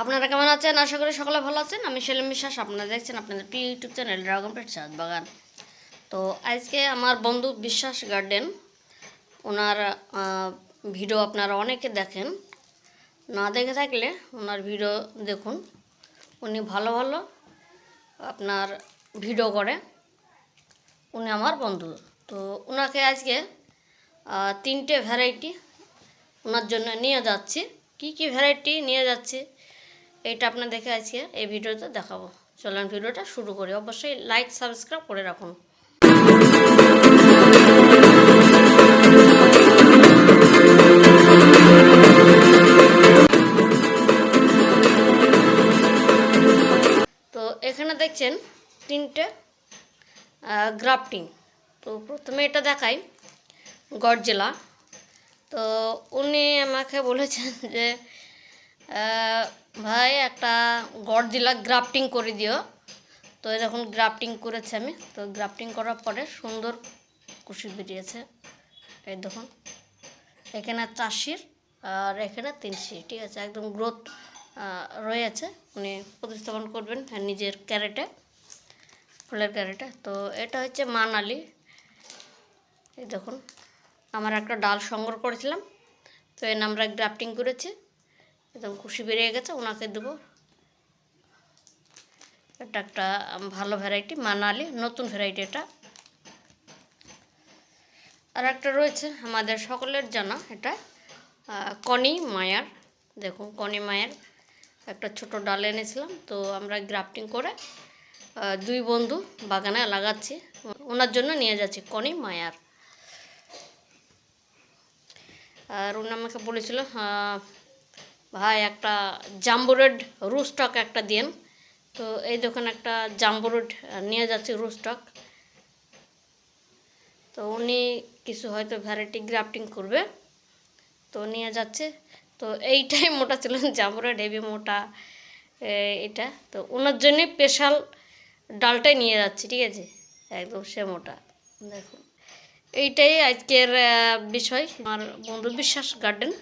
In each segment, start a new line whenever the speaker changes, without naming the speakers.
আপনারা কেমন আছেন? আশা করি সকলে ভালো আছেন। আমি সেলিম বিশ্বাস, আপনারা দেখছেন আপনাদের প্রিয় ইউটিউব চ্যানেল ড্রাগন পেট চাঁদ বাগান। তো আজকে আমার বন্ধু বিশ্বাস গার্ডেন, ওনার ভিডিও আপনারা অনেকে দেখেন। না দেখে থাকলে ওনার ভিডিও দেখুন। উনি ভালো ভালো আপনার ভিডিও করে। উনি আমার বন্ধু। তো ওনাকে আজকে তিনটে ভ্যারাইটি ওনার জন্য নিয়ে যাচ্ছি। কি কি ভ্যারাইটি নিয়ে যাচ্ছি? এটা আপনার দেখে আজকে এই ভিডিওতে দেখাবো। চলেন ভিডিওটা শুরু করি। অবশ্যই লাইক সাবস্ক্রাইব করে রাখুন। তো এখানে দেখছেন তিনটে গ্রাফটিং তো প্রথমে এটা দেখাই গডজেলা। তো উনি আমাকে বলেছেন যে ভাই, একটা গডজিলা গ্রাফটিং করে দিও। তো দেখুন, গ্রাফটিং করেছি আমি। তো গ্রাফটিং করার পরে সুন্দর কুশি বেরিয়েছে। এই দেখুন, এখানে চাষির আর এখানে তিনশি ঠিক আছে? একদম গ্রোথ রয়েছে। উনি প্রতিস্থাপন করবেন নিজের ক্যারেটে, ফুলের ক্যারেটে। তো এটা হচ্ছে মানালি। এই দেখুন, আমার একটা ডাল সংগ্রহ করেছিলাম। তো এর আমরা গ্রাফটিং করেছি। একদম খুশি বেরিয়ে গেছে, ওনাকে দেবো। এটা একটা ভালো ভ্যারাইটি মানালি, নতুন ভ্যারাইটি এটা। আর একটা রয়েছে আমাদের সকলের জানা, এটা কনি মায়ার। দেখুন কনি মায়ার একটা ছোট ডাল এনেছিলাম, তো আমরা গ্রাফটিং করে দুই বন্ধু বাগানে লাগাচ্ছি। ওনার জন্য নিয়ে যাচ্ছি কনি মায়ার। আর উনি আমাকে বলেছিল ভাই, একটা জাম্বুরেড রুস্টক একটা দিন তো এই দোকান একটা জাম্বুরেড নিয়ে যাচ্ছি রুস্টক তো উনি কিছু হয়তো ভ্যারাইটি গ্রাফটিং করবে। তো নিয়ে যাচ্ছে। তো এইটাই মোটা ছিল জাম্বুরেড হেভি মোটা এটা। তো ওনার জন্যে স্পেশাল ডালটাই নিয়ে যাচ্ছি, ঠিক আছে? একদম সে মোটা। দেখুন, এইটাই আজকের বিষয়। আমার বন্ধু বিশ্বাস গার্ডেন।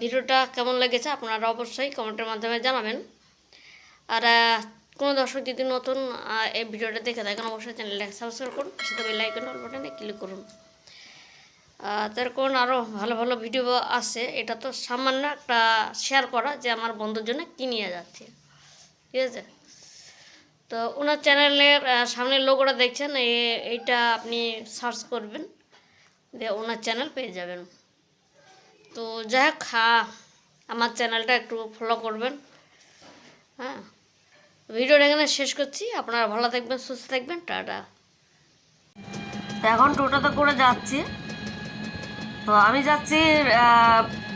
ভিডিওটা কেমন লেগেছে আপনারা অবশ্যই কমেন্টের মাধ্যমে জানাবেন। আর কোনো দর্শক যদি নতুন এই ভিডিওটা দেখে থাকেন অবশ্যই চ্যানেলটাকে সাবস্ক্রাইব করুন সাথে বেল আইকন অল বাটনে ক্লিক করুন। আহ, তার কোন আরও ভালো ভালো ভিডিও আছে। এটা তো সামান্য একটা শেয়ার করা যে আমার বন্ধুর জন্য কী নিয়ে যাচ্ছে। ঠিক আছে? তো ওনার চ্যানেলের সামনের লোগোটা দেখছেন এইটা আপনি সার্চ করবেন দিয়ে ওনার চ্যানেল পেয়ে যাবেন। তো যাই হোক হ্যাঁ, আমার চ্যানেলটা একটু ফলো করবেন। হ্যাঁ ভিডিওটা এখানে শেষ করছি। আপনারা ভালো থাকবেন সুস্থ থাকবেন টাটা। এখন টোটোতে করে যাচ্ছি। তো আমি যাচ্ছি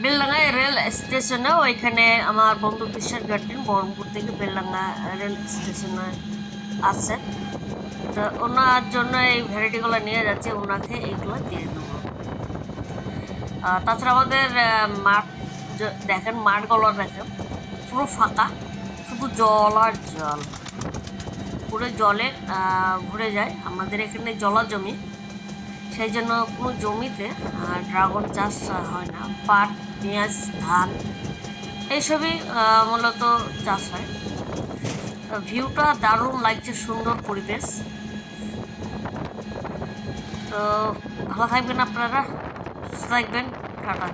বেলডাঙ্গায় রেল স্টেশনে। ওইখানে আমার বন্ধু বিশ্বাস গার্ডেন বহরমপুর থেকে বেলডাঙ্গা রেল স্টেশনে আছে তো ওনার জন্য এই ভ্যারাইটিগুলো নিয়ে যাচ্ছি। ওনাকে এইগুলো দিয়ে দেবো। তাছাড়া আমাদের মাঠ দেখেন মাঠগুলো দেখেন, পুরো ফাঁকা, শুধু জল আর জল। পুরো জলে ভরে যায় আমাদের এখানে জলা জমি। সেই জন্য কোনো জমিতে ড্রাগন চাষ হয় না। পাট, পেঁয়াজ, ধান, এইসবই মূলত চাষ হয়। ভিউটা দারুণ লাগছে, সুন্দর পরিবেশ। তো, ভালো থাকবেন আপনারা। সুস্থ থাকবেন টাটা